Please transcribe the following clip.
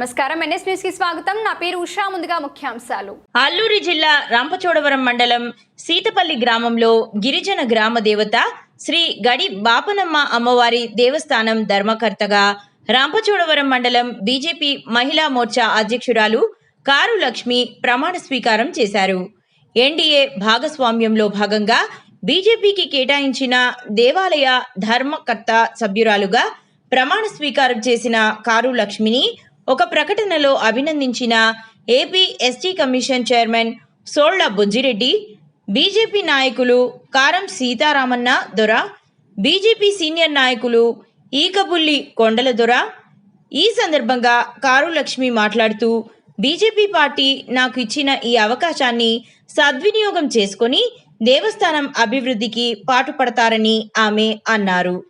నమస్కారం. ఎన్ఎస్ న్యూస్కి స్వాగతం. నా పేరు ఉషా. ముందుగా ముఖ్యాంశాలు. అల్లూరి జిల్లా రాంపచోడవరం మండలం సీతపల్లి గ్రామంలో గిరిజన గ్రామ దేవత శ్రీ గడి బాపనమ్మ అమ్మవారి దేవస్థానం ధర్మకర్తగా రాంపచోడవరం మండలం బీజేపీ మహిళా మోర్చా అధ్యక్షురాలు కారు లక్ష్మి ప్రమాణ స్వీకారం చేశారు. ఎన్డీఏ భాగస్వామ్యంలో భాగంగా బీజేపీకి కేటాయించిన దేవాలయ ధర్మకర్త సభ్యురాలుగా ప్రమాణ స్వీకారం చేసిన కారు లక్ష్మిని ఒక ప్రకటనలో అభినందించిన AP ST commission chairman Solla Bujjireddy BJP నాయకులు కారం సీతారామన్న దొర బీజేపీ సీనియర్ నాయకులు ఈకబుల్లి కొండల దొర. ఈ సందర్భంగా కారు లక్ష్మి మాట్లాడుతూ బీజేపీ పార్టీ నాకు ఇచ్చిన ఈ అవకాశాన్ని సద్వినియోగం చేసుకొని దేవస్థానం అభివృద్ధికి పాటుపడతారని ఆమె అన్నారు.